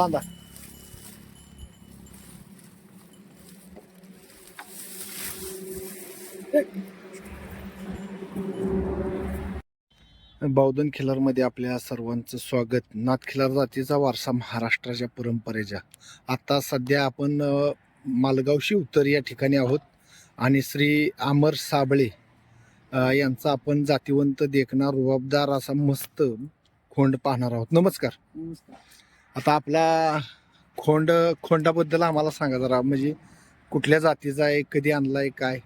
बांधा बौद्धन खिलारमध्ये आपल्या सर्वांचं स्वागत. नाथ खिलार जातीचा वारसा महाराष्ट्राच्या परंपरेच्या. आता सध्या आपण अ, मालगाव शिवतर या ठिकाणी आहोत आणि श्री अमर साबळे यांचा आपण जातीवंत देखणार रुबाबदार असा मस्त खोंड पाहणार आहोत. नमस्कार. आता आपला खोंड खोंडाबद्दल आम्हाला सांगा जरा. म्हणजे कुठल्या जातीचा आहे कधी आणलाय काय?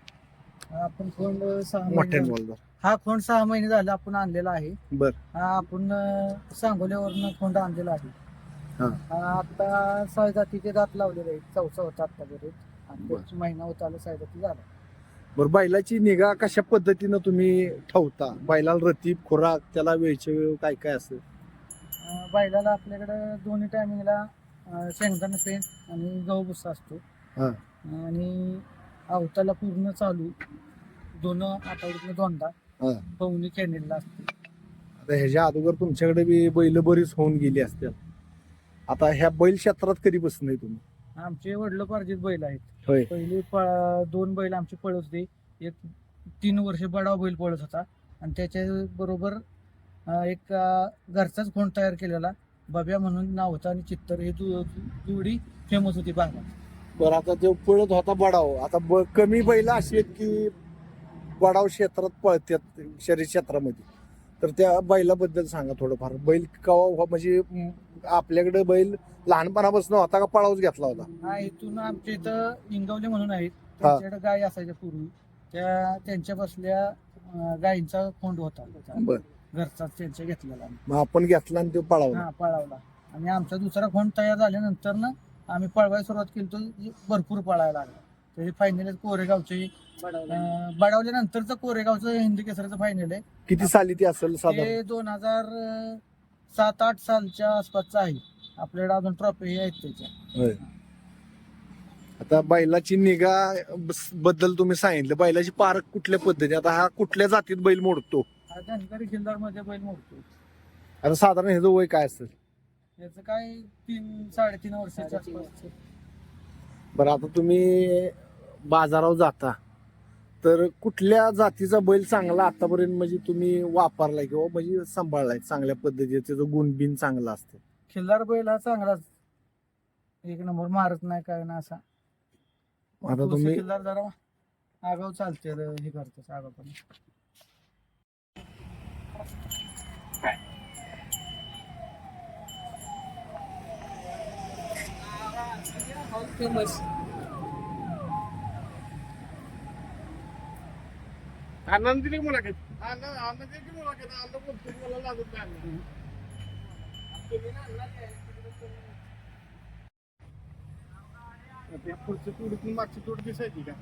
आपण खोंड सहा मोठ्याने महिने बोल जरा. हा खोंड सहा महिने झाले आपण आणलेला आहे. बर. हा आपण अं, सांगोल्यावरनं खोंड आणलेला आहे. हा. हा आता साय जातीचे दात लावलेले आहेत. चौसा होता आतापर्यंत आणि बर. महिना होता आला जाती झाला बरं बैलाची निगा कशा पद्धतीनं तुम्ही ठेवता? बैलाला रतीब खुराक त्याला वेळचे वेळ काय काय असतं अं, बैलाला आपल्याकडं दोन्ही टायमिंगला शेंगदाणा पेंट आणि गहू भुसा असतो. हा. आणि अवताला पूर्ण चालू दोन आठवड्यातनं दोनदा हा. पवनी कॅनेलला असते. आता ह्याच्या अगोदर तुमच्याकडे बी बैल बरीच होऊन गेली असतील. आता ह्या बैल क्षेत्रात कधी बसत नाही तुम्ही? आमचे वडलोपार्जित बैल आहेत. होय. पहिली प- दोन बैल आमचे पळत होते. एक तीन वर्ष बडाव बैल पळत होता. आणि त्याच्या बरोबर एक घरचाच फोन तयार केलेला. बब्या म्हणून नाव होतं आणि चित्तर. हे जोडी फेमस होती भागात बरं आता जो पळत होता बडाव आता ब कमी बैल अशी आहेत की बडाव क्षेत्रात पळतात शरीर क्षेत्रामध्ये. तर त्या बैलाबद्दल सांगा थोडंफार. बैल कवा म्हणजे म, आपल्याकडे बैल लहानपणापासून होता का पळावच घेतला होता? हा इथून आमच्या इथं इंगवले म्हणून आहेत. त्यांच्याकडे गाय असायच्या पूर्वी. त्या त्यांच्या बसल्या अं, गायींचा खोंड होता. बर. घरचा त्यांच्या घेतलेला मग आपण घेतला आणि तो पळावला. हा पळावला. आणि आमचा दुसरा खोंड तयार झाल्यानंतर ना आम्ही पळवायला सुरुवात केली तो भरपूर पळायला लागला. त्याची फायनल कोरेगावची अं, बडावल्यानंतरचं कोरेगावचं हिंदी केसरीचं फायनल आहे. किती साली ती असेल साधारण? ते दोन हजार सात आठ सालच्या आसपासचं आहे. आपल्याकडे अजून ट्रॉफी आहेत त्याच्या. होय. आता बैलाची निगा बस- बद्दल तुम्ही सांगितलं. बैलाची पारख कुठल्या पद्धती आता हा कुठल्या जातीत बैल मोडतो? हा जानकारी खिल्लारमध्ये बैल मोडतो आता साधारण ह्याचं वय काय असेल? याचं काय तीन साडेतीन वर्षाच्या बरं आता तुम्ही बाजारावर जाता तर कुठल्या जातीचा बैल चांगला आतापर्यंत म्हणजे तुम्ही वापरलाय किंवा म्हणजे सांभाळलाय चांगल्या पद्धतीने त्याचं गुणबिन चांगला असतं. खिल्लार बैल हा चांगलाच. एक नंबर मारत नाही काय ना असा. आता तुम्ही खिल्लार जरा आगाव चालते हे करतो आगाव पण फेमस आनंद दिली की मुलाखत आनंद आनंद दिली की मुलाखत आनंद बोलतो मला लागत नाही त्या पुढची तोडीतून मागची तोड दिसायची का